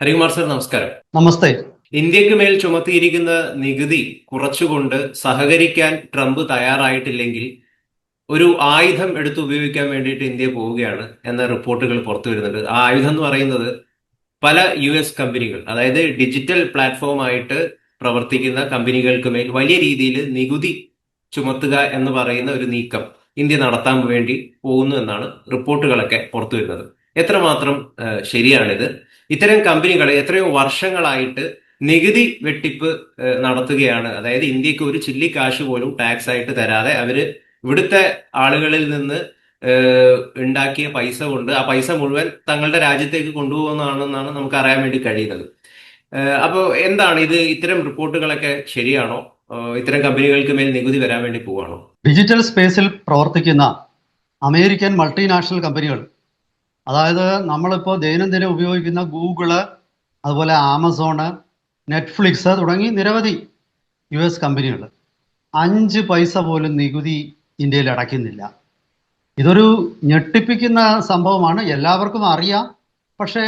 Harikumar sir നമസ്കാരം. നമസ്തേ. ഇന്ത്യയ്ക്ക് മേൽ ചുമത്തിയിരിക്കുന്ന നികുതി കുറച്ചുകൊണ്ട് സഹകരിക്കാൻ ട്രംപ് തയ്യാറായിട്ടില്ലെങ്കിൽ ഒരു ആയുധം എടുത്ത് ഉപയോഗിക്കാൻ വേണ്ടിയിട്ട് ഇന്ത്യ പോവുകയാണ് എന്ന റിപ്പോർട്ടുകൾ പുറത്തു വരുന്നുണ്ട്. ആ ആയുധം എന്ന് പറയുന്നത് പല യു എസ് കമ്പനികൾ അതായത് ഡിജിറ്റൽ പ്ലാറ്റ്ഫോം ആയിട്ട് പ്രവർത്തിക്കുന്ന കമ്പനികൾക്ക് മേൽ വലിയ രീതിയിൽ നികുതി ചുമത്തുക എന്ന് പറയുന്ന ഒരു നീക്കം ഇന്ത്യ നടത്താൻ വേണ്ടി പോകുന്നു എന്നാണ് റിപ്പോർട്ടുകളൊക്കെ പുറത്തു വരുന്നത്. എത്രമാത്രം ശരിയാണിത്? ഇത്തരം കമ്പനികൾ എത്രയോ വർഷങ്ങളായിട്ട് നികുതി വെട്ടിപ്പ് നടത്തുകയാണ്. അതായത് ഇന്ത്യയ്ക്ക് ഒരു ചില്ലി കാശ് പോലും ടാക്സ് ആയിട്ട് തരാതെ അവർ ഇവിടുത്തെ ആളുകളിൽ നിന്ന് ഉണ്ടാക്കിയ പൈസ കൊണ്ട് ആ പൈസ മുഴുവൻ തങ്ങളുടെ രാജ്യത്തേക്ക് കൊണ്ടുപോകുന്നതാണെന്നാണ് നമുക്ക് അറിയാൻ വേണ്ടി കഴിയുന്നത്. അപ്പോൾ എന്താണ് ഇത്? ഇത്തരം റിപ്പോർട്ടുകളൊക്കെ ശരിയാണോ? ഇത്തരം കമ്പനികൾക്ക് മേൽ നികുതി വരാൻ വേണ്ടി പോവാണോ? ഡിജിറ്റൽ സ്പേസിൽ പ്രവർത്തിക്കുന്ന അമേരിക്കൻ മൾട്ടിനാഷണൽ കമ്പനികൾ അതായത് നമ്മളിപ്പോൾ ദൈനംദിനം ഉപയോഗിക്കുന്ന ഗൂഗിൾ അതുപോലെ ആമസോണ് നെറ്റ്ഫ്ലിക്സ് തുടങ്ങി നിരവധി യു എസ് കമ്പനികൾ അഞ്ച് പൈസ പോലും നികുതി ഇന്ത്യയിൽ അടയ്ക്കുന്നില്ല. ഇതൊരു ഞെട്ടിപ്പിക്കുന്ന സംഭവമാണ്. എല്ലാവർക്കും അറിയാം. പക്ഷേ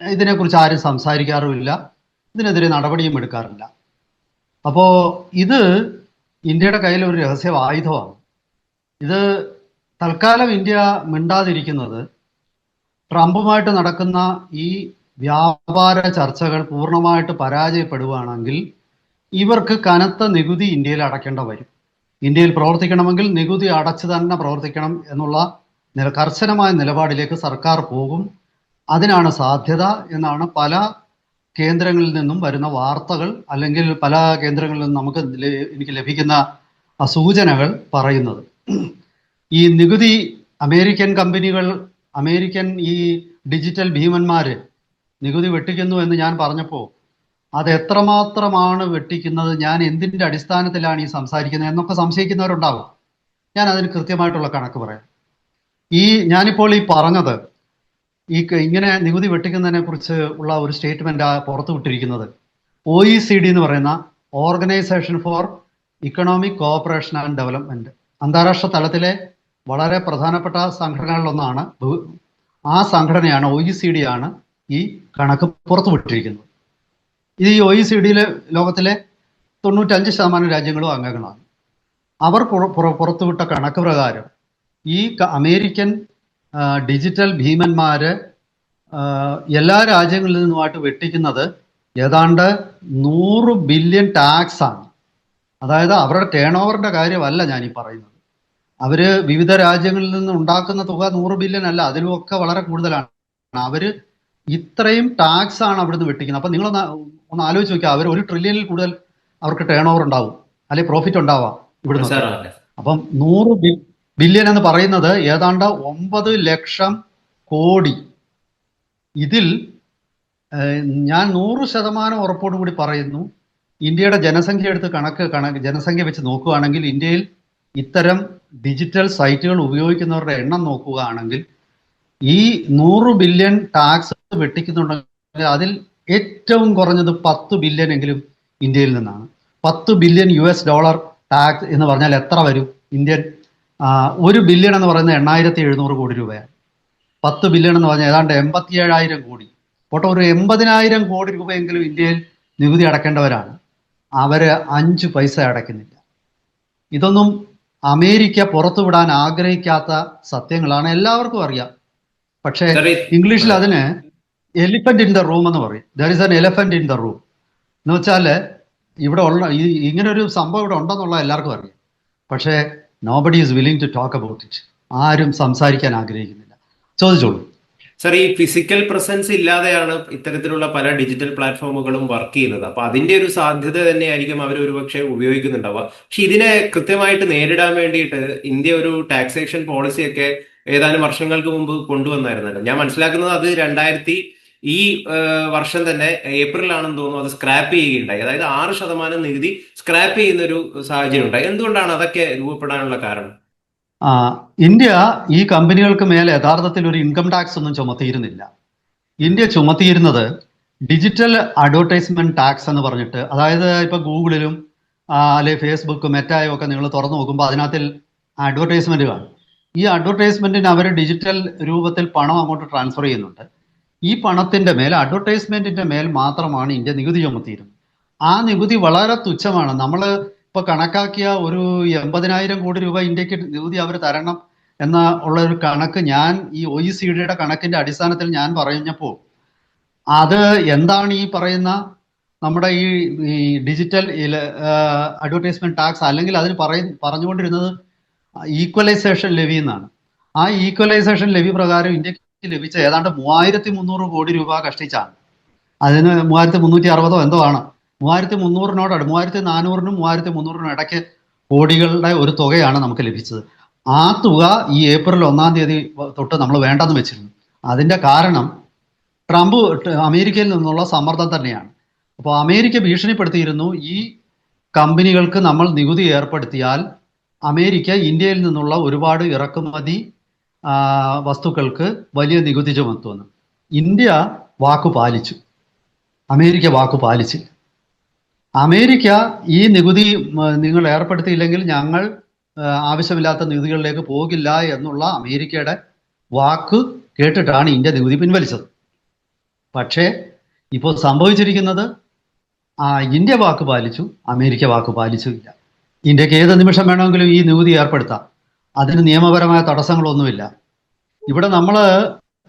ഇതിനെക്കുറിച്ച് ആരും സംസാരിക്കാറുമില്ല. ഇതിനെതിരെ നടപടിയും എടുക്കാറില്ല. അപ്പോൾ ഇത് ഇന്ത്യയുടെ കയ്യിൽ ഒരു രഹസ്യ ആയുധമാണ്. ഇത് തൽക്കാലം ഇന്ത്യ മിണ്ടാതിരിക്കുന്നത് ട്രംപുമായിട്ട് നടക്കുന്ന ഈ വ്യാപാര ചർച്ചകൾ പൂർണമായിട്ട് പരാജയപ്പെടുകയാണെങ്കിൽ ഇവർക്ക് കനത്ത നികുതി ഇന്ത്യയിൽ അടയ്ക്കേണ്ട വരും. ഇന്ത്യയിൽ പ്രവർത്തിക്കണമെങ്കിൽ നികുതി അടച്ചു തന്നെ പ്രവർത്തിക്കണം എന്നുള്ള നില കർശനമായ നിലപാടിലേക്ക് സർക്കാർ പോകും. അതിനാണ് സാധ്യത എന്നാണ് പല കേന്ദ്രങ്ങളിൽ നിന്നും വരുന്ന വാർത്തകൾ അല്ലെങ്കിൽ പല കേന്ദ്രങ്ങളിൽ നിന്നും നമുക്ക് എനിക്ക് ലഭിക്കുന്ന സൂചനകൾ പറയുന്നത്. ഈ നികുതി അമേരിക്കൻ കമ്പനികൾ അമേരിക്കൻ ഈ ഡിജിറ്റൽ ഭീമന്മാര് നികുതി വെട്ടിക്കുന്നു എന്ന് ഞാൻ പറഞ്ഞപ്പോൾ അത് എത്രമാത്രമാണ് വെട്ടിക്കുന്നത് ഞാൻ എന്തിന്റെ അടിസ്ഥാനത്തിലാണ് ഈ സംസാരിക്കുന്നത് എന്നൊക്കെ സംശയിക്കുന്നവരുണ്ടാവും. ഞാൻ അതിന് കൃത്യമായിട്ടുള്ള കണക്ക് പറയാം. ഈ ഞാനിപ്പോൾ ഈ പറഞ്ഞത് ഈ ഇങ്ങനെ നികുതി വെട്ടിക്കുന്നതിനെ കുറിച്ച് ഉള്ള ഒരു സ്റ്റേറ്റ്മെന്റ് ആ പുറത്തു വിട്ടിരിക്കുന്നത്. ഒ ഇ സി ഡി എന്ന് പറയുന്ന organisation for economic cooperation and development അന്താരാഷ്ട്ര തലത്തിലെ വളരെ പ്രധാനപ്പെട്ട സംഘടനകളിലൊന്നാണ് ആ സംഘടനയാണ് ഒ ഇ സി ഡി ആണ് ഈ കണക്ക് പുറത്തു വിട്ടിരിക്കുന്നത് ഇത് ഈ ഒ ഇ സി ഡിയിലെ ലോകത്തിലെ തൊണ്ണൂറ്റഞ്ച് ശതമാനം രാജ്യങ്ങളും അംഗങ്ങളാണ്. അവർ പുറ- പുറ- പുറത്തുവിട്ട കണക്ക് പ്രകാരം ഈ അമേരിക്കൻ ഡിജിറ്റൽ ഭീമന്മാര് എല്ലാ രാജ്യങ്ങളിൽ നിന്നുമായിട്ട് വെട്ടിക്കുന്നത് ഏതാണ്ട് നൂറ് ബില്യൺ ടാക്സ് ആണ് അതായത് അവരുടെ ടേൺ ഓവറിന്റെ കാര്യമല്ല ഞാൻ ഈ പറയുന്നത്. അവർ വിവിധ രാജ്യങ്ങളിൽ നിന്ന് ഉണ്ടാക്കുന്ന തുക നൂറ് ബില്യൺ അല്ല അതിലുമൊക്കെ വളരെ കൂടുതലാണ്. അവർ ഇത്രയും ടാക്സ് ആണ് അവിടുന്ന് വെട്ടിക്കുന്നത്. അപ്പൊ നിങ്ങൾ ഒന്ന് ആലോചിച്ച് നോക്കുക അവർ ഒരു ട്രില്യണിൽ കൂടുതൽ അവർക്ക് ടേൺ ഓവർ ഉണ്ടാവും അല്ലെങ്കിൽ പ്രോഫിറ്റ് ഉണ്ടാവാം ഇവിടുന്ന് അപ്പം നൂറ് ബില്യൺ എന്ന് പറയുന്നത് ഏതാണ്ട് ഒമ്പത് ലക്ഷം കോടി. ഇതിൽ ഞാൻ നൂറ് ശതമാനം ഉറപ്പോടുകൂടി പറയുന്നു ഇന്ത്യയുടെ ജനസംഖ്യ എടുത്ത് കണക്ക് കണക്ക് ജനസംഖ്യ വെച്ച് നോക്കുകയാണെങ്കിൽ ഇന്ത്യയിൽ ഇത്തരം ഡിജിറ്റൽ സൈറ്റുകൾ ഉപയോഗിക്കുന്നവരുടെ എണ്ണം നോക്കുകയാണെങ്കിൽ ഈ നൂറ് ബില്യൺ ടാക്സ് വെട്ടിക്കുന്നുണ്ടെങ്കിൽ അതിൽ ഏറ്റവും കുറഞ്ഞത് പത്ത് ബില്യൺ എങ്കിലും ഇന്ത്യയിൽ നിന്നാണ്. പത്ത് billion U S dollar tax എന്ന് പറഞ്ഞാൽ എത്ര വരും? ഇന്ത്യൻ ഒരു ബില്യൺ എന്ന് പറയുന്നത് എണ്ണായിരത്തി എഴുന്നൂറ് കോടി രൂപയാണ്. പത്ത് ബില്യൺ എന്ന് പറഞ്ഞാൽ ഏതാണ്ട് എൺപത്തി ഏഴായിരം കോടി. പോട്ടെ ഒരു എൺപതിനായിരം കോടി രൂപയെങ്കിലും ഇന്ത്യയിൽ നികുതി അടക്കേണ്ടവരാണ്. അവർ അഞ്ച് പൈസ അടയ്ക്കുന്നില്ല ഇതൊന്നും അമേരിക്ക പുറത്തുവിടാൻ ആഗ്രഹിക്കാത്ത സത്യങ്ങളാണ് എല്ലാവർക്കും അറിയാം. പക്ഷേ ഇംഗ്ലീഷിൽ അതിന് എലിഫന്റ് ഇൻ ദ റൂം എന്ന് പറയും. There is an elephant in the room എന്ന് വെച്ചാൽ ഇവിടെ ഉള്ള ഈ ഇങ്ങനെ ഒരു സംഭവം ഇവിടെ ഉണ്ടെന്നുള്ള എല്ലാവർക്കും അറിയാം. പക്ഷേ nobody is willing to talk about it ആരും സംസാരിക്കാൻ ആഗ്രഹിക്കുന്നില്ല. ചോദിച്ചോളൂ. സർ ഈ ഫിസിക്കൽ പ്രസൻസ് ഇല്ലാതെയാണ് ഇത്തരത്തിലുള്ള പല ഡിജിറ്റൽ പ്ലാറ്റ്ഫോമുകളും വർക്ക് ചെയ്യുന്നത്. അപ്പൊ അതിന്റെ ഒരു സാധ്യത തന്നെയായിരിക്കും അവർ ഒരുപക്ഷെ ഉപയോഗിക്കുന്നുണ്ടാവുക പക്ഷെ ഇതിനെ കൃത്യമായിട്ട് നേരിടാൻ വേണ്ടിയിട്ട് ഇന്ത്യ ഒരു ടാക്സേഷൻ പോളിസിയൊക്കെ ഏതാനും വർഷങ്ങൾക്ക് മുമ്പ് കൊണ്ടുവന്നായിരുന്നല്ലോ. ഞാൻ മനസ്സിലാക്കുന്നത് അത് രണ്ടായിരത്തി ഈ വർഷം തന്നെ ഏപ്രിൽ ആണെന്ന് തോന്നുന്നു അത് സ്ക്രാപ്പ് ചെയ്യുകയുണ്ടായി. അതായത് ആറ് ശതമാനം നികുതി സ്ക്രാപ്പ് ചെയ്യുന്ന ഒരു സാഹചര്യം ഉണ്ടായി എന്തുകൊണ്ടാണ് അതൊക്കെ രൂപപ്പെടാനുള്ള കാരണം? ഇന്ത്യ ഈ കമ്പനികൾക്ക് മേലെ യഥാർത്ഥത്തിൽ ഒരു ഇൻകം ടാക്സ് ഒന്നും ചുമത്തിയിരുന്നില്ല. ഇന്ത്യ ചുമത്തിയിരുന്നത് ഡിജിറ്റൽ അഡ്വർടൈസ്മെന്റ് ടാക്സ് എന്ന് പറഞ്ഞിട്ട് അതായത് ഇപ്പൊ ഗൂഗിളിലും അല്ലെ ഫേസ്ബുക്ക് മെറ്റായും ഒക്കെ നിങ്ങൾ തുറന്നു നോക്കുമ്പോൾ അതിനകത്തിൽ അഡ്വർടൈസ്മെന്റ് കാണും. ഈ അഡ്വർടൈസ്മെന്റിന് അവർ ഡിജിറ്റൽ രൂപത്തിൽ പണം അങ്ങോട്ട് ട്രാൻസ്ഫർ ചെയ്യുന്നുണ്ട്. ഈ പണത്തിന്റെ മേൽ അഡ്വർടൈസ്മെന്റിന്റെ മേൽ മാത്രമാണ് ഇന്ത്യ നികുതി ചുമത്തിയിരുന്നത്. ആ നികുതി വളരെ തുച്ഛമാണ്. നമ്മൾ ഇപ്പൊ കണക്കാക്കിയ ഒരു എൺപതിനായിരം കോടി രൂപ ഇന്ത്യയ്ക്ക് നികുതി അവർ തരണം എന്ന ഉള്ള ഒരു കണക്ക് ഞാൻ ഈ ഒ ഇ സി ഡിയുടെ കണക്കിന്റെ അടിസ്ഥാനത്തിൽ ഞാൻ പറഞ്ഞപ്പോ അത് എന്താണ് ഈ പറയുന്ന നമ്മുടെ ഈ ഡിജിറ്റൽ അഡ്വർടൈസ്മെന്റ് ടാക്സ് അല്ലെങ്കിൽ അതിന് പറയ പറഞ്ഞുകൊണ്ടിരുന്നത് ഈക്വലൈസേഷൻ ലെവി എന്നാണ്. ആ ഈക്വലൈസേഷൻ ലെവി പ്രകാരം ഇന്ത്യയ്ക്ക് ലഭിച്ച ഏതാണ്ട് മൂവായിരത്തി മുന്നൂറ് കോടി രൂപ കഷ്ടിച്ചാണ്. അതിന് മൂവായിരത്തി മുന്നൂറ്റി അറുപതോ എന്തോ ആണ്. മൂവായിരത്തി മുന്നൂറിനോട് മൂവായിരത്തി നാനൂറിനും മൂവായിരത്തി മുന്നൂറിനും ഇടയ്ക്ക് കോടികളുടെ ഒരു തുകയാണ് നമുക്ക് ലഭിച്ചത്. ആ തുക ഈ ഏപ്രിൽ ഒന്നാം തീയതി തൊട്ട് നമ്മൾ വേണ്ടെന്ന് വെച്ചിരുന്നു. അതിന്റെ കാരണം ട്രംപ് അമേരിക്കയിൽ നിന്നുള്ള സമ്മർദ്ദം തന്നെയാണ്. അപ്പോൾ അമേരിക്ക ഭീഷണിപ്പെടുത്തിയിരുന്നു ഈ കമ്പനികൾക്ക് നമ്മൾ നികുതി ഏർപ്പെടുത്തിയാൽ അമേരിക്ക ഇന്ത്യയിൽ നിന്നുള്ള ഒരുപാട് ഇറക്കുമതി വസ്തുക്കൾക്ക് വലിയ നികുതി ചുമത്തുമെന്ന്. ഇന്ത്യ വാക്കു പാലിച്ചു. അമേരിക്ക വാക്കു പാലിച്ചില്ല. അമേരിക്ക ഈ നികുതി നിങ്ങൾ ഏർപ്പെടുത്തിയില്ലെങ്കിൽ ഞങ്ങൾ ആവശ്യമില്ലാത്ത നികുതികളിലേക്ക് പോകില്ല എന്നുള്ള അമേരിക്കയുടെ വാക്ക് കേട്ടിട്ടാണ് ഇന്ത്യ നികുതി പിൻവലിച്ചത്. പക്ഷേ ഇപ്പോൾ സംഭവിച്ചിരിക്കുന്നത് ആ ഇന്ത്യ വാക്ക് പാലിച്ചു അമേരിക്ക വാക്ക് പാലിച്ചില്ല ഇന്ത്യയ്ക്ക് ഏത് നിമിഷം വേണമെങ്കിലും ഈ നികുതി ഏർപ്പെടുത്താം. അതിന് നിയമപരമായ തടസ്സങ്ങളൊന്നുമില്ല. ഇവിടെ നമ്മൾ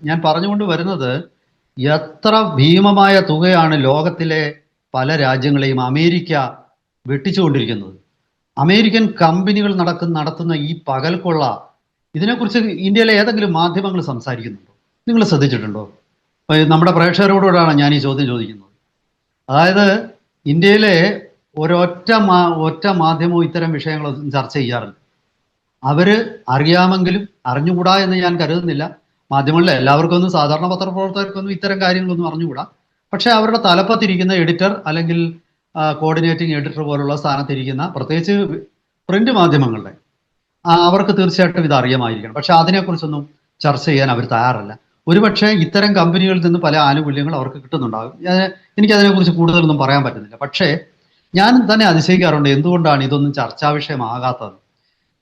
ഞാൻ പറഞ്ഞുകൊണ്ട് വരുന്നത് എത്ര ഭീമമായ തുകയാണ് ലോകത്തിലെ പല രാജ്യങ്ങളെയും അമേരിക്ക വെട്ടിച്ചുകൊണ്ടിരിക്കുന്നത്. അമേരിക്കൻ കമ്പനികൾ നടക്കുന്ന നടത്തുന്ന ഈ പകൽക്കൊള്ള ഇതിനെക്കുറിച്ച് ഇന്ത്യയിലെ ഏതെങ്കിലും മാധ്യമങ്ങൾ സംസാരിക്കുന്നുണ്ടോ? നിങ്ങൾ ശ്രദ്ധിച്ചിട്ടുണ്ടോ? നമ്മുടെ പ്രേക്ഷകരോടാണ് ഞാൻ ഈ ചോദ്യം ചോദിക്കുന്നത്. അതായത് ഇന്ത്യയിലെ ഒരൊറ്റ മാ ഒറ്റ മാധ്യമവും ഇത്തരം വിഷയങ്ങളൊന്നും ചർച്ച ചെയ്യാറില്ല. അവർ അറിയാമെങ്കിലും അറിഞ്ഞുകൂടാ എന്ന് ഞാൻ കരുതുന്നില്ല. മാധ്യമങ്ങളിലെ എല്ലാവർക്കും ഒന്നും സാധാരണ പത്രപ്രവർത്തകർക്കൊന്നും ഇത്തരം കാര്യങ്ങളൊന്നും അറിഞ്ഞുകൂടാ. പക്ഷെ അവരുടെ തലപ്പത്തിരിക്കുന്ന എഡിറ്റർ അല്ലെങ്കിൽ കോർഡിനേറ്റിംഗ് എഡിറ്റർ പോലുള്ള സ്ഥാനത്തിരിക്കുന്ന പ്രത്യേകിച്ച് പ്രിന്റ് മാധ്യമങ്ങളുടെ അവർക്ക് തീർച്ചയായിട്ടും ഇത് അറിയാമായിരിക്കണം. പക്ഷെ അതിനെക്കുറിച്ചൊന്നും ചർച്ച ചെയ്യാൻ അവർ തയ്യാറല്ല. ഒരുപക്ഷെ ഇത്തരം കമ്പനികളിൽ നിന്ന് പല ആനുകൂല്യങ്ങൾ അവർക്ക് കിട്ടുന്നുണ്ടാകും. എനിക്ക് എനിക്കതിനെക്കുറിച്ച് കൂടുതലൊന്നും പറയാൻ പറ്റുന്നില്ല. പക്ഷേ ഞാൻ തന്നെ അതിശയിക്കാറുണ്ട് എന്തുകൊണ്ടാണ് ഇതൊന്നും ചർച്ചാ വിഷയമാകാത്തത്.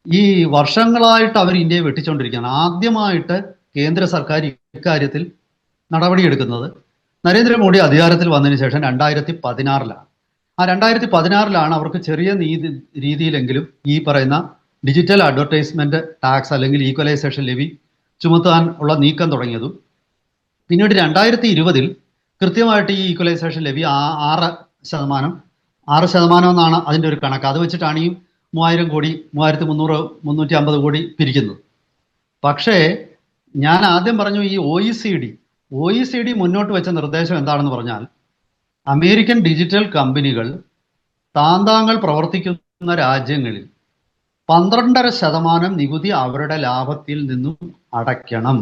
ഈ വർഷങ്ങളായിട്ട് അവർ ഇന്ത്യയെ വെട്ടിച്ചുകൊണ്ടിരിക്കുകയാണ് ആദ്യമായിട്ട് കേന്ദ്ര സർക്കാർ ഇക്കാര്യത്തിൽ നടപടിയെടുക്കുന്നത് നരേന്ദ്രമോദി അധികാരത്തിൽ വന്നതിന് ശേഷം രണ്ടായിരത്തി പതിനാറിലാണ് ആ രണ്ടായിരത്തി പതിനാറിലാണ് അവർക്ക് ചെറിയ നീതി രീതിയിലെങ്കിലും ഈ പറയുന്ന ഡിജിറ്റൽ അഡ്വർടൈസ്മെന്റ് ടാക്സ് അല്ലെങ്കിൽ ഈക്വലൈസേഷൻ ലെവി ചുമത്താൻ ഉള്ള നീക്കം തുടങ്ങിയതും. പിന്നീട് രണ്ടായിരത്തി ഇരുപതിൽ കൃത്യമായിട്ട് ഈ ഈക്വലൈസേഷൻ ലെവി ആറ് ശതമാനം ആറ് ശതമാനം എന്നാണ് അതിന്റെ ഒരു കണക്ക്. അത് വെച്ചിട്ടാണ് ഈ മൂവായിരം കോടി മൂവായിരത്തി മുന്നൂറ് മുന്നൂറ്റി അമ്പത് കോടി പിരിക്കുന്നത്. പക്ഷേ ഞാൻ ആദ്യം പറഞ്ഞു ഈ O E C D O E C D മുന്നോട്ട് വെച്ച നിർദ്ദേശം എന്താണെന്ന് പറഞ്ഞാൽ അമേരിക്കൻ ഡിജിറ്റൽ കമ്പനികൾ താന്താങ്ങൾ പ്രവർത്തിക്കുന്ന രാജ്യങ്ങളിൽ പന്ത്രണ്ടര ശതമാനം നികുതി അവരുടെ ലാഭത്തിൽ നിന്നും അടയ്ക്കണം.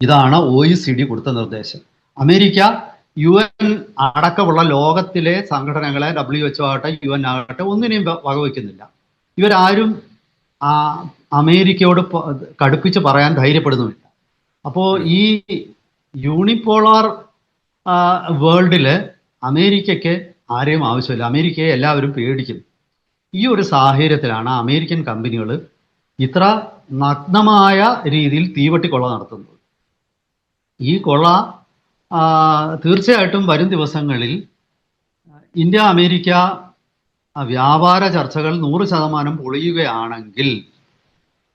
ഇതാണ് ഒ ഇ സി ഡി കൊടുത്ത നിർദ്ദേശം. അമേരിക്ക യു എൻ അടക്കമുള്ള ലോകത്തിലെ സംഘടനകളെ ഡബ്ല്യു എച്ച് ആകട്ടെ യു എൻ ആകട്ടെ ഒന്നിനെയും വകവയ്ക്കുന്നില്ല. ഇവരാരും അമേരിക്കയോട് കടുപ്പിച്ച് പറയാൻ ധൈര്യപ്പെടുന്നുമില്ല. അപ്പോൾ ഈ യൂണിപോളാർ വേൾഡിൽ അമേരിക്കയ്ക്ക് ആരെയും ആവശ്യമില്ല. അമേരിക്കയെ എല്ലാവരും പേടിക്കും. ഈ ഒരു സാഹചര്യത്തിലാണ് അമേരിക്കൻ കമ്പനികൾ ഇത്ര നഗ്നമായ രീതിയിൽ തീവട്ടി കൊള്ള നടത്തുന്നത്. ഈ കൊള്ള തീർച്ചയായിട്ടും വരും ദിവസങ്ങളിൽ ഇന്ത്യ അമേരിക്ക വ്യാപാര ചർച്ചകൾ നൂറ് ശതമാനം പൊളിയുകയാണെങ്കിൽ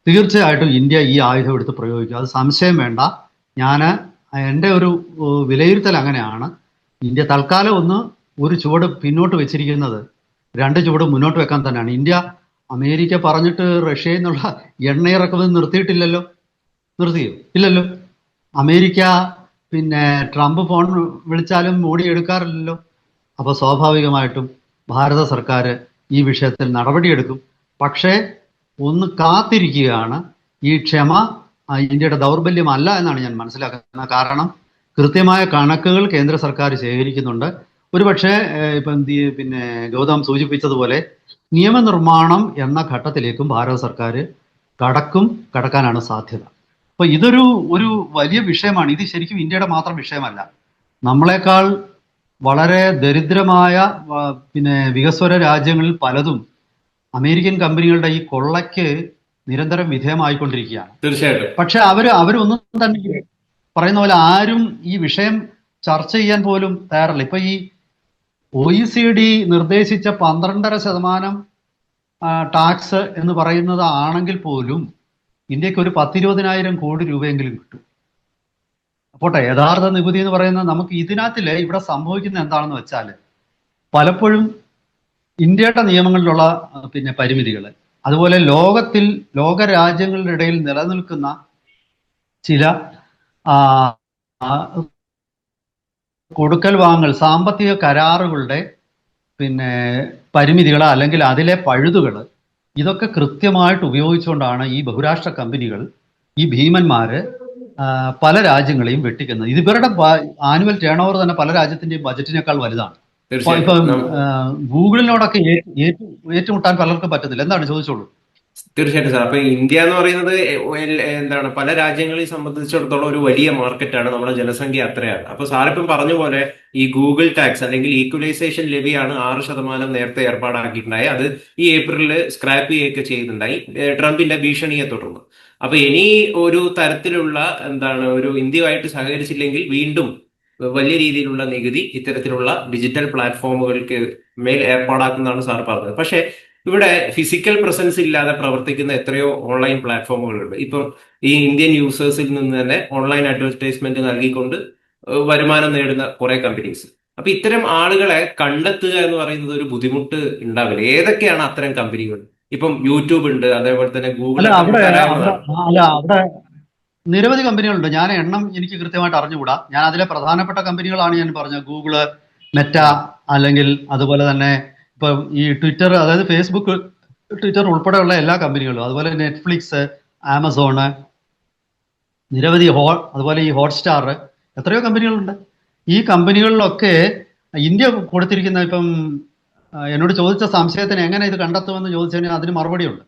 തീർച്ചയായിട്ടും ഇന്ത്യ ഈ ആയുധം എടുത്ത് പ്രയോഗിക്കും. അത് സംശയം വേണ്ട. ഞാൻ എന്റെ ഒരു വിലയിരുത്തൽ അങ്ങനെയാണ്. ഇന്ത്യ തൽക്കാലം ഒന്ന് ഒരു ചുവട് പിന്നോട്ട് വെച്ചിരിക്കുന്നത് രണ്ട് ചുവട് മുന്നോട്ട് വെക്കാൻ തന്നെയാണ്. ഇന്ത്യ അമേരിക്ക പറഞ്ഞിട്ട് റഷ്യയിൽ നിന്നുള്ള എണ്ണ ഇറക്കുമതി നിർത്തിയിട്ടില്ലല്ലോ? നിർത്തിയോ? ഇല്ലല്ലോ? അമേരിക്ക പിന്നെ ട്രംപ് ഫോൺ വിളിച്ചാലും മോഡി എടുക്കാറില്ലല്ലോ? അപ്പോൾ സ്വാഭാവികമായിട്ടും ഭാരത സർക്കാർ ഈ വിഷയത്തിൽ നടപടിയെടുക്കും. പക്ഷേ ഒന്ന് കാത്തിരിക്കുകയാണ്. ഈ ക്ഷമ ഇന്ത്യയുടെ ദൗർബല്യം അല്ല എന്നാണ് ഞാൻ മനസ്സിലാക്കുന്നത്. കാരണം കൃത്യമായ കണക്കുകൾ കേന്ദ്ര സർക്കാർ ശേഖരിക്കുന്നുണ്ട്. ഒരുപക്ഷെ ഇപ്പം പിന്നെ ഗൗതം സൂചിപ്പിച്ചതുപോലെ നിയമനിർമ്മാണം എന്ന ഘട്ടത്തിലേക്കും ഭാരത സർക്കാർ കടക്കും കടക്കാനാണ് സാധ്യത. അപ്പൊ ഇതൊരു ഒരു വലിയ വിഷയമാണ്. ഇത് ശരിക്കും ഇന്ത്യയുടെ മാത്രം വിഷയമല്ല. നമ്മളെക്കാൾ വളരെ ദരിദ്രമായ പിന്നെ വികസ്വര രാജ്യങ്ങളിൽ പലതും അമേരിക്കൻ കമ്പനികളുടെ ഈ കൊള്ളയ്ക്ക് നിരന്തരം വിധേയമായിക്കൊണ്ടിരിക്കുകയാണ്. തീർച്ചയായിട്ടും. പക്ഷെ അവർ അവരൊന്നും തന്നെ പറയുന്ന പോലെ ആരും ഈ വിഷയം ചർച്ച ചെയ്യാൻ പോലും തയ്യാറല്ല. ഇപ്പൊ ഈ ഒ ഇ സി ഡി നിർദ്ദേശിച്ച പന്ത്രണ്ടര ശതമാനം ടാക്സ് എന്ന് പറയുന്നത് ആണെങ്കിൽ പോലും ഇന്ത്യയ്ക്ക് ഒരു പത്തിരുപതിനായിരം കോടി രൂപയെങ്കിലും കിട്ടും. പോട്ടെ യഥാർത്ഥ നികുതി എന്ന് പറയുന്നത് നമുക്ക് ഇതിനകത്തിൽ ഇവിടെ സംഭവിക്കുന്ന എന്താണെന്ന് വെച്ചാൽ പലപ്പോഴും ഇന്ത്യയുടെ നിയമങ്ങളിലുള്ള പിന്നെ പരിമിതികൾ അതുപോലെ ലോകത്തിൽ ലോകരാജ്യങ്ങളുടെ ഇടയിൽ നിലനിൽക്കുന്ന ചില കൊടുക്കൽ വാങ്ങൽ സാമ്പത്തിക കരാറുകളുടെ പിന്നെ പരിമിതികൾ അല്ലെങ്കിൽ അതിലെ പഴുതുകൾ ഇതൊക്കെ കൃത്യമായിട്ട് ഉപയോഗിച്ചുകൊണ്ടാണ് ഈ ബഹുരാഷ്ട്ര കമ്പനികൾ ഈ ഭീമന്മാര് പല രാജ്യങ്ങളെയും വെട്ടിക്കുന്നത്. ഇത് ഇവരുടെ ആനുവൽ ടേൺ ഓവർ തന്നെ പല രാജ്യത്തിന്റെയും ബജറ്റിനേക്കാൾ വലുതാണ്. തീർച്ചയായും. ഗൂഗിളിനോടൊക്കെ ഏറ്റുമുട്ടാൻ പലർക്കും പറ്റുന്നില്ല എന്താണ് ചോദിച്ചോളൂ? തീർച്ചയായിട്ടും സാർ. അപ്പൊ ഇന്ത്യ എന്ന് പറയുന്നത് എന്താണ് പല രാജ്യങ്ങളെ സംബന്ധിച്ചിടത്തോളം ഒരു വലിയ മാർക്കറ്റാണ് നമ്മുടെ ജനസംഖ്യ അത്രയാണ്. അപ്പൊ സാറിപ്പം പറഞ്ഞ പോലെ ഈ ഗൂഗിൾ ടാക്സ് അല്ലെങ്കിൽ ഈക്വലൈസേഷൻ ലെവിയാണ് ആറ് ശതമാനം നേരത്തെ ഏർപ്പാടാക്കിയിട്ടുണ്ടായി. അത് ഈ ഏപ്രിലിൽ സ്ക്രാപ്പ് ചെയ്യുകയൊക്കെ ചെയ്തിട്ടുണ്ടായി. ട്രംപിന്റെ ഭീഷണിയെ തുടർന്ന്. അപ്പൊ ഇനി ഒരു തരത്തിലുള്ള എന്താണ് ഒരു ഇന്ത്യയുമായിട്ട് സഹകരിച്ചില്ലെങ്കിൽ വീണ്ടും വലിയ രീതിയിലുള്ള നികുതി ഇത്തരത്തിലുള്ള ഡിജിറ്റൽ പ്ലാറ്റ്ഫോമുകൾക്ക് മേൽ ഏർപ്പാടാക്കുന്നതാണ് സാർ പറഞ്ഞത്. പക്ഷേ ഇവിടെ ഫിസിക്കൽ പ്രസൻസ് ഇല്ലാതെ പ്രവർത്തിക്കുന്ന എത്രയോ ഓൺലൈൻ പ്ലാറ്റ്ഫോമുകളുണ്ട് ഇപ്പം ഈ ഇന്ത്യൻ യൂസേഴ്സിൽ നിന്ന് തന്നെ ഓൺലൈൻ അഡ്വർടൈസ്മെന്റ് നൽകിക്കൊണ്ട് വരുമാനം നേടുന്ന കുറെ കമ്പനീസ് അപ്പൊ ഇത്തരം ആളുകളെ കണ്ടെത്തുക എന്ന് പറയുന്നത് ഒരു ബുദ്ധിമുട്ട് ഉണ്ടാവില്ല. ഏതൊക്കെയാണ് അത്തരം കമ്പനികൾ ഇപ്പം യൂട്യൂബ് ഉണ്ട് അതേപോലെ തന്നെ ഗൂഗിൾ നിരവധി കമ്പനികളുണ്ട്. ഞാൻ എണ്ണം എനിക്ക് കൃത്യമായിട്ട് അറിഞ്ഞുകൂടാ. ഞാൻ അതിലെ പ്രധാനപ്പെട്ട കമ്പനികളാണ് ഞാൻ പറഞ്ഞത്. ഗൂഗിൾ മെറ്റ അല്ലെങ്കിൽ അതുപോലെ തന്നെ ഇപ്പൊ ഈ ട്വിറ്റർ അതായത് ഫേസ്ബുക്ക് ട്വിറ്റർ ഉൾപ്പെടെയുള്ള എല്ലാ കമ്പനികളും അതുപോലെ നെറ്റ്ഫ്ലിക്സ് ആമസോണ് നിരവധി ഹോ അതുപോലെ ഈ ഹോട്ട്സ്റ്റാർ എത്രയോ കമ്പനികളുണ്ട്. ഈ കമ്പനികളിലൊക്കെ ഇന്ത്യ കൊടുത്തിരിക്കുന്ന ഇപ്പം എന്നോട് ചോദിച്ച സംശയത്തിന് എങ്ങനെ ഇത് കണ്ടെത്തുമെന്ന് ചോദിച്ചതിന് അതിന് മറുപടിയുണ്ട്.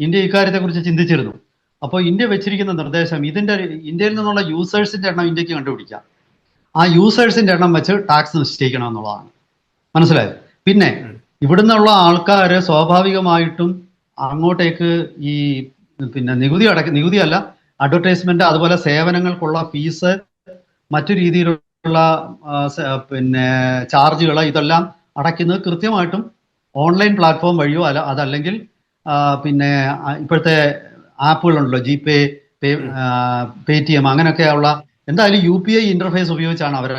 ഇന്ത്യ ഇക്കാര്യത്തെക്കുറിച്ച് ചിന്തിച്ചിരുന്നു. അപ്പോൾ ഇന്ത്യ വെച്ചിരിക്കുന്ന നിർദ്ദേശം ഇതിന്റെ ഇന്ത്യയിൽ നിന്നുള്ള യൂസേഴ്സിന്റെ എണ്ണം ഇന്ത്യയ്ക്ക് കണ്ടുപിടിക്കാം. ആ യൂസേഴ്സിന്റെ എണ്ണം വെച്ച് ടാക്സ് നിശ്ചയിക്കണം എന്നുള്ളതാണ്. മനസ്സിലായോ? പിന്നെ ഇവിടുന്നുള്ള ആൾക്കാർ സ്വാഭാവികമായിട്ടും അങ്ങോട്ടേക്ക് ഈ പിന്നെ നികുതി അടക്ക നികുതിയല്ല അഡ്വർടൈസ്മെന്റ് അതുപോലെ സേവനങ്ങൾക്കുള്ള ഫീസ് മറ്റു രീതിയിലുള്ള പിന്നെ ചാർജുകൾ ഇതെല്ലാം അടയ്ക്കുന്നത് കൃത്യമായിട്ടും ഓൺലൈൻ പ്ലാറ്റ്ഫോം വഴിയോ അല്ല അതല്ലെങ്കിൽ പിന്നെ ഇപ്പോഴത്തെ ആപ്പുകളുണ്ടല്ലോ G pay pay Paytm അങ്ങനെയൊക്കെയുള്ള എന്തായാലും യു പി ഐ ഇന്റർഫേസ് ഉപയോഗിച്ചാണ് അവർ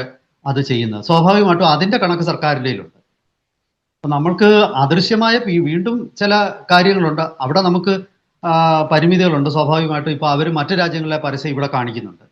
അത് ചെയ്യുന്നത്. സ്വാഭാവികമായിട്ടും അതിന്റെ കണക്ക് സർക്കാരിന്റെ കയ്യിലുണ്ട് അപ്പൊ നമ്മൾക്ക് അദൃശ്യമായ വീണ്ടും ചില കാര്യങ്ങളുണ്ട്. അവിടെ നമുക്ക് പരിമിതികളുണ്ട്. സ്വാഭാവികമായിട്ടും ഇപ്പൊ അവർ മറ്റു രാജ്യങ്ങളിലെ പരസ്യം ഇവിടെ കാണിക്കുന്നുണ്ട്.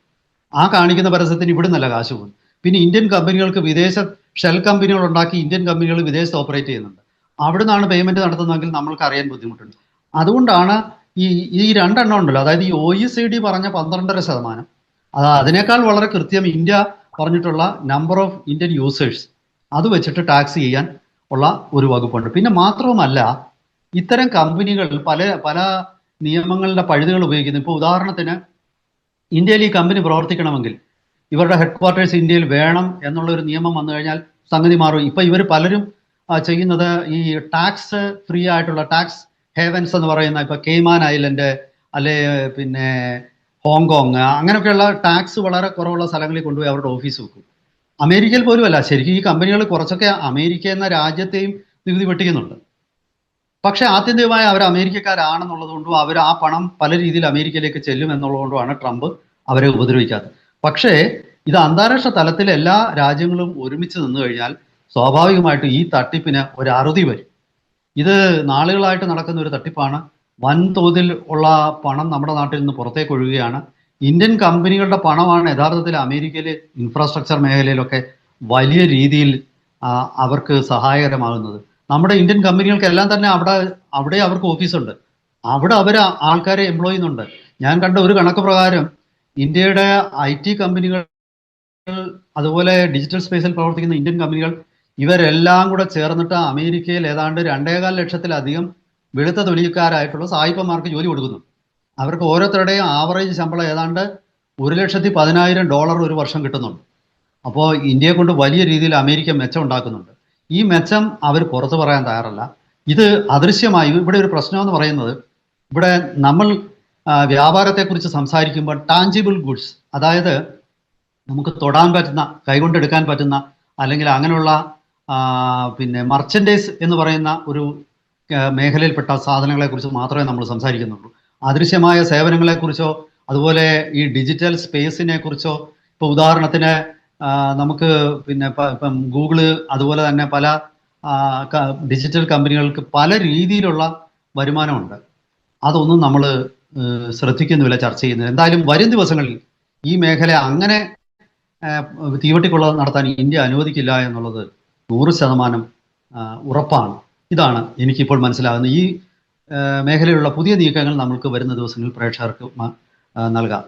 ആ കാണിക്കുന്ന പരസ്യത്തിന് ഇവിടെ നല്ല കാശ് പോകും പിന്നെ ഇന്ത്യൻ കമ്പനികൾക്ക് വിദേശ ഷെൽ കമ്പനികൾ ഉണ്ടാക്കി ഇന്ത്യൻ കമ്പനികൾ വിദേശത്ത് ഓപ്പറേറ്റ് ചെയ്യുന്നുണ്ട്. അവിടെ നിന്നാണ് പേയ്മെന്റ് നടത്തുന്നതെങ്കിൽ നമ്മൾക്ക് അറിയാൻ ബുദ്ധിമുട്ടുണ്ട്. അതുകൊണ്ടാണ് ഈ ഈ രണ്ടെണ്ണം ഉണ്ടല്ലോ. അതായത് ഈ ഒ ഇ സി ഡി പറഞ്ഞ പന്ത്രണ്ടര ശതമാനം. അത് അതിനേക്കാൾ വളരെ കൃത്യം ഇന്ത്യ പറഞ്ഞിട്ടുള്ള നമ്പർ ഓഫ് ഇന്ത്യൻ യൂസേഴ്സ് അത് വെച്ചിട്ട് ടാക്സ് ചെയ്യാൻ ഉള്ള ഒരു വകുപ്പുണ്ട്. പിന്നെ മാത്രവുമല്ല ഇത്തരം കമ്പനികൾ പല പല നിയമങ്ങളുടെ പഴുതുകൾ ഉപയോഗിക്കുന്നു. ഇപ്പോൾ ഉദാഹരണത്തിന് ഇന്ത്യയിൽ ഈ കമ്പനി പ്രവർത്തിക്കണമെങ്കിൽ ഇവരുടെ ഹെഡ്ക്വാർട്ടേഴ്സ് ഇന്ത്യയിൽ വേണം എന്നുള്ള ഒരു നിയമം വന്നു കഴിഞ്ഞാൽ സംഗതി മാറും. ഇപ്പൊ ഇവർ പലരും ചെയ്യുന്നത് ഈ ടാക്സ് ഫ്രീ ആയിട്ടുള്ള ടാക്സ് ഹേവൻസ് എന്ന് പറയുന്ന ഇപ്പൊ കെയ്മാൻ ഐലൻഡ് അല്ലെ പിന്നെ ഹോങ്കോങ് അങ്ങനെയൊക്കെയുള്ള ടാക്സ് വളരെ കുറവുള്ള സ്ഥലങ്ങളിൽ കൊണ്ടുപോയി അവരുടെ ഓഫീസ് വെക്കും. അമേരിക്കയിൽ പോലും അല്ല ശരിക്കും ഈ കമ്പനികൾ കുറച്ചൊക്കെ അമേരിക്ക എന്ന രാജ്യത്തെയും നികുതി വെട്ടിക്കുന്നുണ്ട്. പക്ഷെ ആത്യന്തികമായി അവർ അമേരിക്കക്കാരാണെന്നുള്ളത് കൊണ്ടും അവർ ആ പണം പല രീതിയിൽ അമേരിക്കയിലേക്ക് ചെല്ലും എന്നുള്ളതുകൊണ്ടുമാണ് ട്രംപ് അവരെ ഉപദ്രവിക്കാത്തത്. പക്ഷേ ഇത് അന്താരാഷ്ട്ര തലത്തിൽ എല്ലാ രാജ്യങ്ങളും ഒരുമിച്ച് നിന്നു കഴിഞ്ഞാൽ സ്വാഭാവികമായിട്ടും ഈ തട്ടിപ്പിന് ഒരു അറുതി വരും. ഇത് നാളുകളായിട്ട് നടക്കുന്ന ഒരു തട്ടിപ്പാണ്. വൻതോതിൽ ഉള്ള പണം നമ്മുടെ നാട്ടിൽ നിന്ന് പുറത്തേക്ക് ഒഴുകുകയാണ്. ഇന്ത്യൻ കമ്പനികളുടെ പണമാണ് യഥാർത്ഥത്തിൽ അമേരിക്കയിലെ ഇൻഫ്രാസ്ട്രക്ചർ മേഖലയിലൊക്കെ വലിയ രീതിയിൽ അവർക്ക് സഹായകരമാകുന്നത്. നമ്മുടെ ഇന്ത്യൻ കമ്പനികൾക്കെല്ലാം തന്നെ അവിടെ അവിടെ അവർക്ക് ഓഫീസുണ്ട്. അവിടെ അവർ ആൾക്കാരെ എംപ്ലോയ് ചെയ്യുന്നുണ്ട്. ഞാൻ കണ്ട ഒരു കണക്ക് പ്രകാരം ഇന്ത്യയുടെ ഐ ടി കമ്പനികൾ അതുപോലെ ഡിജിറ്റൽ സ്പേസിൽ പ്രവർത്തിക്കുന്ന ഇന്ത്യൻ കമ്പനികൾ ഇവരെല്ലാം കൂടെ ചേർന്നിട്ട് അമേരിക്കയിൽ ഏതാണ്ട് രണ്ടേകാൽ ലക്ഷത്തിലധികം വെളുത്ത തൊഴിലുകാരായിട്ടുള്ള സായിപ്പന്മാർക്ക് ജോലി കൊടുക്കുന്നു അവർക്ക് ഓരോരുത്തരുടെയും ആവറേജ് ശമ്പളം ഏതാണ്ട് ഒരു ലക്ഷത്തി പതിനായിരം ഡോളർ ഒരു വർഷം കിട്ടുന്നുണ്ട്. അപ്പോൾ ഇന്ത്യയെ കൊണ്ട് വലിയ രീതിയിൽ അമേരിക്ക മെച്ചം ഉണ്ടാക്കുന്നുണ്ട്. ഈ മെച്ചം അവർ പുറത്തു പറയാൻ തയ്യാറല്ല. ഇത് അദൃശ്യമായി ഇവിടെ ഒരു പ്രശ്നം എന്ന് പറയുന്നത് ഇവിടെ നമ്മൾ വ്യാപാരത്തെക്കുറിച്ച് സംസാരിക്കുമ്പോൾ ടാഞ്ചിബിൾ ഗുഡ്സ് അതായത് നമുക്ക് തൊടാൻ പറ്റുന്ന കൈകൊണ്ടെടുക്കാൻ പറ്റുന്ന അല്ലെങ്കിൽ അങ്ങനെയുള്ള പിന്നെ മർച്ചൻഡൈസ് എന്ന് പറയുന്ന ഒരു മേഖലയിൽപ്പെട്ട സാധനങ്ങളെ സാധനങ്ങളെക്കുറിച്ച് മാത്രമേ നമ്മൾ സംസാരിക്കുന്നുള്ളൂ. അദൃശ്യമായ സേവനങ്ങളെക്കുറിച്ചോ അതുപോലെ ഈ ഡിജിറ്റൽ സ്പേസിനെ കുറിച്ചോ ഇപ്പോൾ ഉദാഹരണത്തിന് നമുക്ക് പിന്നെ ഇപ്പം ഗൂഗിൾ അതുപോലെ തന്നെ പല ഡിജിറ്റൽ കമ്പനികൾക്ക് പല രീതിയിലുള്ള വരുമാനമുണ്ട്. അതൊന്നും നമ്മൾ ശ്രദ്ധിക്കുന്നില്ല ചർച്ച ചെയ്യുന്നില്ല. എന്തായാലും വരും ദിവസങ്ങളിൽ ഈ മേഖല അങ്ങനെ തീവട്ടിക്കൊള്ള നടത്താൻ ഇന്ത്യ അനുവദിക്കില്ല എന്നുള്ളത് നൂറ് ശതമാനം ഉറപ്പാണ്. ഇതാണ് എനിക്കിപ്പോൾ മനസ്സിലാകുന്നത്. ഈ മേഖലയിലുള്ള പുതിയ നീക്കങ്ങൾ നമ്മൾക്ക് വരുന്ന ദിവസങ്ങളിൽ പ്രേക്ഷകർക്ക് നൽകാം.